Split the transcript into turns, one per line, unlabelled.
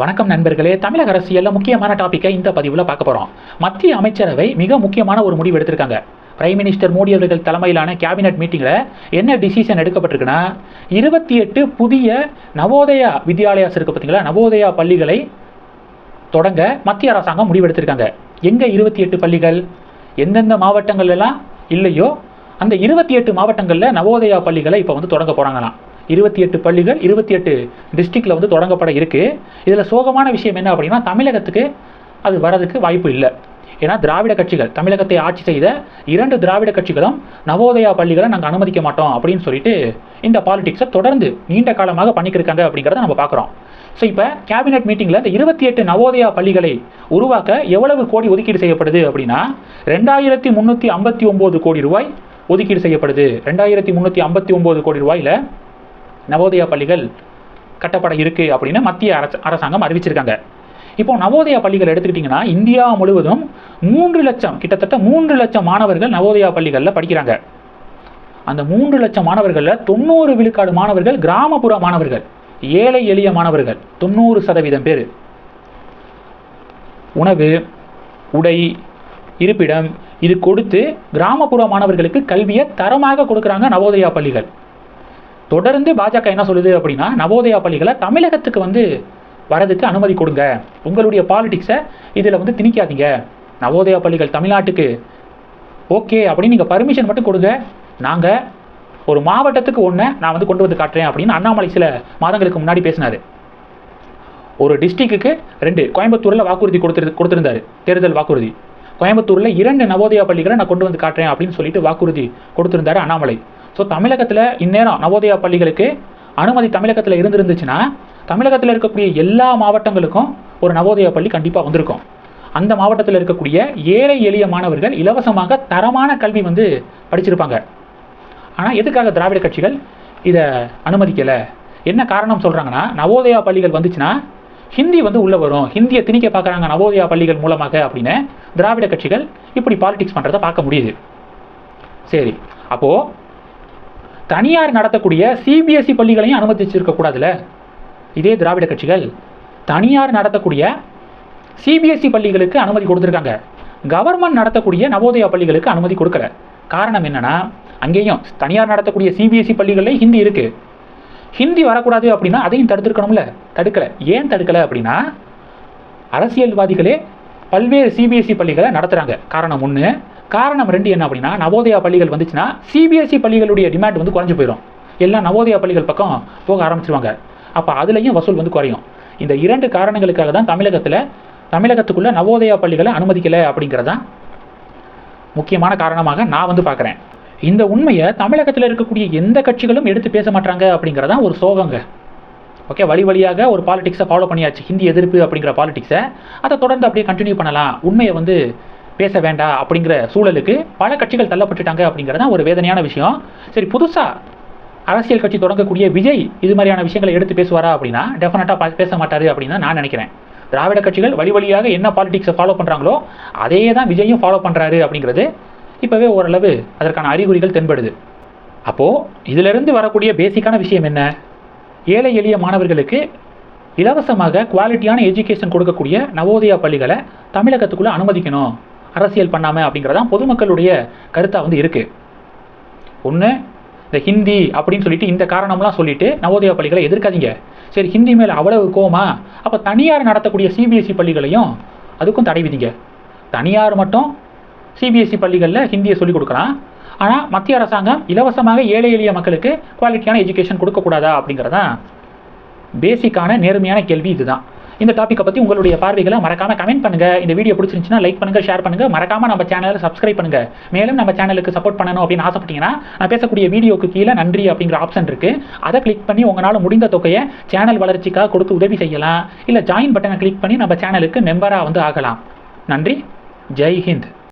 வணக்கம் நண்பர்களே. தமிழக அரசியலில் முக்கியமான டாப்பிக்கை இந்த பதிவில் பார்க்க போகிறோம் மத்திய அமைச்சரவை மிக முக்கியமான ஒரு முடிவு எடுத்திருக்காங்க. பிரைம் மினிஸ்டர் மோடி அவர்கள் தலைமையிலான கேபினெட் மீட்டிங்கில் என்ன டிசிஷன் எடுக்கப்பட்டிருக்குன்னா இருபத்தி எட்டு புதிய நவோதயா வித்யாலயாஸ் இருக்கு பார்த்தீங்களா நவோதயா பள்ளிகளை தொடங்க மத்திய அரசாங்கம் முடிவெடுத்திருக்காங்க. எங்கே இருபத்தி எட்டு பள்ளிகள்? எந்தெந்த மாவட்டங்கள் எல்லாம் இல்லையோ அந்த இருபத்தி எட்டு மாவட்டங்களில் நவோதயா பள்ளிகளை இப்போ வந்து தொடங்க போகிறாங்களாம் இருபத்தி எட்டு பள்ளிகள் இருபத்தி எட்டு டிஸ்ட்ரிக்டில் வந்து தொடங்கப்பட இருக்குது இதில் சோகமான விஷயம் என்ன அப்படின்னா தமிழகத்துக்கு அது வரதுக்கு வாய்ப்பு இல்லை. ஏன்னா திராவிட கட்சிகள் தமிழகத்தை ஆட்சி செய்த இரண்டு திராவிட கட்சிகளும் நவோதயா பள்ளிகளை நாங்கள் அனுமதிக்க மாட்டோம் அப்படின்னு சொல்லிட்டு இந்த பாலிடிக்ஸை தொடர்ந்து நீண்ட காலமாக பண்ணிக்கிருக்காங்க அப்படிங்கிறத நம்ம பார்க்குறோம் ஸோ இப்போ கேபினெட் மீட்டிங்கில் இந்த இருபத்தி எட்டு நவோதயா பள்ளிகளை உருவாக்க எவ்வளவு கோடி ஒதுக்கீடு செய்யப்படுது அப்படின்னா ரெண்டாயிரத்தி முந்நூற்றி ஐம்பத்தி ஒம்பது கோடி ரூபாய் ஒதுக்கீடு செய்யப்படுது. ரெண்டாயிரத்தி முந்நூற்றி ஐம்பத்தி ஒம்பது கோடி ரூபாயில் நவோதயா பள்ளிகள் கட்டப்பட இருக்குது அப்படின்னு மத்திய அரசு அரசாங்கம் அறிவிச்சிருக்காங்க. இப்போ நவோதயா பள்ளிகள் எடுத்துக்கிட்டிங்கன்னா இந்தியா முழுவதும் மூன்று லட்சம் கிட்டத்தட்ட மூன்று லட்சம் மாணவர்கள் நவோதயா பள்ளிகளில் படிக்கிறாங்க. அந்த மூன்று லட்சம் மாணவர்களில் தொண்ணூறு விழுக்காடு மாணவர்கள் கிராமப்புற மாணவர்கள் ஏழை எளிய மாணவர்கள் தொண்ணூறு சதவீதம் பேர். உணவு உடை இருப்பிடம் இது கொடுத்து கிராமப்புற மாணவர்களுக்கு கல்வியை தரமாக கொடுக்குறாங்க நவோதயா பள்ளிகள். தொடர்ந்து பாஜக என்ன சொல்லுது அப்படின்னா நவோதயா பள்ளிகளை தமிழகத்துக்கு வந்து வரதுக்கு அனுமதி கொடுங்க. உங்களுடைய பாலிடிக்ஸை இதில் வந்து திணிக்காதீங்க. நவோதயா பள்ளிகள் தமிழ்நாட்டுக்கு ஓகே அப்படின்னு நீங்கள் பர்மிஷன் மட்டும் கொடுங்க. நாங்கள் ஒரு மாவட்டத்துக்கு ஒன்று நான் வந்து கொண்டு வந்து காட்டுறேன் அப்படின்னு அண்ணாமலை சில மாதங்களுக்கு முன்னாடி பேசினார். ஒரு டிஸ்ட்ரிக்ட்டுக்கு ரெண்டு கோயம்புத்தூரில் வாக்குறுதி கொடுத்துரு கொடுத்துருந்தாரு. தேர்தல் வாக்குறுதி. கோயம்புத்தூரில் இரண்டு நவோதயா பள்ளிகளை நான் கொண்டு வந்து காட்டுறேன் அப்படின்னு சொல்லிட்டு வாக்குறுதி கொடுத்துருந்தாரு அண்ணாமலை. ஸோ தமிழகத்தில் இந்நேரம் நவோதயா பள்ளிகளுக்கு அனுமதி தமிழகத்தில் இருந்திருந்துச்சுன்னா தமிழகத்தில் இருக்கக்கூடிய எல்லா மாவட்டங்களுக்கும் ஒரு நவோதயா பள்ளி கண்டிப்பாக வந்திருக்கும். அந்த மாவட்டத்தில் இருக்கக்கூடிய ஏழை எளிய மாணவர்கள் இலவசமாக தரமான கல்வி வந்து படிச்சிருப்பாங்க. ஆனால் எதுக்காக திராவிட கட்சிகள் இதை அனுமதிக்கலை? என்ன காரணம் சொல்கிறாங்கன்னா நவோதயா பள்ளிகள் வந்துச்சுன்னா ஹிந்தி வந்து உள்ளே வரும். ஹிந்தியை திணிக்க பார்க்குறாங்க நவோதயா பள்ளிகள் மூலமாக அப்படின்னு திராவிட கட்சிகள் இப்படி பாலிடிக்ஸ் பண்ணுறதை பார்க்க முடியுது. சரி அப்போது தனியார் நடத்தக்கூடிய சிபிஎஸ்இ பள்ளிகளையும் அனுமதிச்சிருக்கக்கூடாதுல்ல இதே திராவிட கட்சிகள் தனியார் நடத்தக்கூடிய சிபிஎஸ்இ பள்ளிகளுக்கு அனுமதி கொடுத்துருக்காங்க. கவர்மெண்ட் நடத்தக்கூடிய நவோதயா பள்ளிகளுக்கு அனுமதி கொடுக்கல. காரணம் என்னன்னா அங்கேயும் தனியார் நடத்தக்கூடிய சிபிஎஸ்இ பள்ளிகளில் ஹிந்தி இருக்கு. ஹிந்தி வரக்கூடாது அப்படின்னா அதையும் தடுத்துருக்கணும்ல? தடுக்கல. ஏன் தடுக்கல அப்படின்னா அரசியல்வாதிகளே பல்வேறு சிபிஎஸ்சி பள்ளிகளை நடத்துகிறாங்க காரணம் ஒன்று காரணம் ரெண்டு என்ன அப்படின்னா நவோதயா பள்ளிகள் வந்துச்சுன்னா சிபிஎஸ்சி பள்ளிகளுடைய டிமாண்ட் வந்து குறைஞ்சி போயிடும் எல்லாம் நவோதயா பள்ளிகள் பக்கம் போக ஆரம்பிச்சிருவாங்க. அப்போ அதுலேயும் வசூல் வந்து குறையும். இந்த இரண்டு காரணங்களுக்காக தான் தமிழகத்தில் தமிழகத்துக்குள்ள நவோதயா பள்ளிகளை அனுமதிக்கலை அப்படிங்கிறதான் முக்கியமான காரணமாக நான் வந்து பார்க்குறேன் இந்த உண்மையை தமிழகத்தில் இருக்கக்கூடிய எந்த கட்சிகளும் எடுத்து பேச மாட்டாங்க அப்படிங்கிறதான் ஒரு சோகங்க. ஓகே வழி வழியாக ஒரு பாலிடிக்ஸை ஃபாலோ பண்ணியாச்சு. ஹிந்தி எதிர்ப்பு அப்படிங்கிற பாலிடிக்ஸை அதை தொடர்ந்து அப்படியே கண்டினியூ பண்ணலாம். உண்மையை வந்து பேச வேண்டாம் அப்படிங்கிற சூழலுக்கு பல கட்சிகள் தள்ளப்பட்டுட்டாங்க அப்படிங்கிறது தான் ஒரு வேதனையான விஷயம். சரி புதுசாக அரசியல் கட்சி தொடங்கக்கூடிய விஜய் இது மாதிரியான விஷயங்களை எடுத்து பேசுவாரா அப்படின்னா டெஃபினட்டாக பேச மாட்டார் அப்படின்னு நான் நினைக்கிறேன். திராவிட கட்சிகள் வழி வழியாக என்ன பாலிடிக்ஸை ஃபாலோ பண்ணுறாங்களோ அதே தான் விஜயும் ஃபாலோ பண்ணுறாரு அப்படிங்கிறது இப்போவே ஓரளவு அதற்கான அறிகுறிகள் தென்படுது. அப்போது இதிலிருந்து வரக்கூடிய பேசிக்கான விஷயம் என்ன? ஏழை எளிய மாணவர்களுக்கு இலவசமாக குவாலிட்டியான எஜுகேஷன் கொடுக்கக்கூடிய நவோதயா பள்ளிகளை தமிழகத்துக்குள்ளே அனுமதிக்கணும். அரசியல் பண்ணாமல் அப்படிங்கிறதான் பொதுமக்களுடைய கருத்தாக வந்து இருக்குது ஒன்று இந்த ஹிந்தி அப்படின்னு சொல்லிட்டு இந்த காரணம்லாம் சொல்லிட்டு நவோதயா பள்ளிகளை எதிர்க்காதீங்க. சரி ஹிந்தி மேலே அவ்வளவு கோமா அப்போ தனியார் நடத்தக்கூடிய சிபிஎஸ்சி பள்ளிகளையும் அதுக்கும் தடை விதிங்க. தனியார் மட்டும் சிபிஎஸ்சி பள்ளிகளில் ஹிந்தியை சொல்லிக் கொடுக்குறான் ஆனால் மத்திய அரசாங்கம் இலவசமாக ஏழை எளிய மக்களுக்கு குவாலிட்டியான எஜுகேஷன் கொடுக்கக்கூடாதா அப்படிங்கிறதான் பேசிக்கான நேர்மையான கேள்வி இதுதான். இந்த டாப்பிக்கை பற்றி உங்களுடைய பார்வைகளை மறக்காம கமெண்ட் பண்ணுங்கள் இந்த வீடியோ பிடிச்சிருந்துச்சுன்னா லைக் பண்ணுங்கள் ஷேர் பண்ணுங்கள் மறக்காமல் நம்ம சேனலை சப்ஸ்கிரைப் பண்ணுங்கள் மேலும் நம்ம சேனலுக்கு சப்போர்ட் பண்ணணும் அப்படின்னு ஆசைப்பட்டீங்கன்னா நான் பேசக்கூடிய வீடியோக்கு கீழே நன்றி அப்படிங்கிற ஆப்ஷன் இருக்குது அதை கிளிக் பண்ணி உங்களால் முடிந்த தொகையை சேனல் வளர்ச்சிக்காக கொடுத்து உதவி செய்யலாம். இல்லை ஜாயின் பட்டனை கிளிக் பண்ணி நம்ம சேனலுக்கு மெம்பராக வந்து ஆகலாம். நன்றி. ஜெய் ஹிந்த்.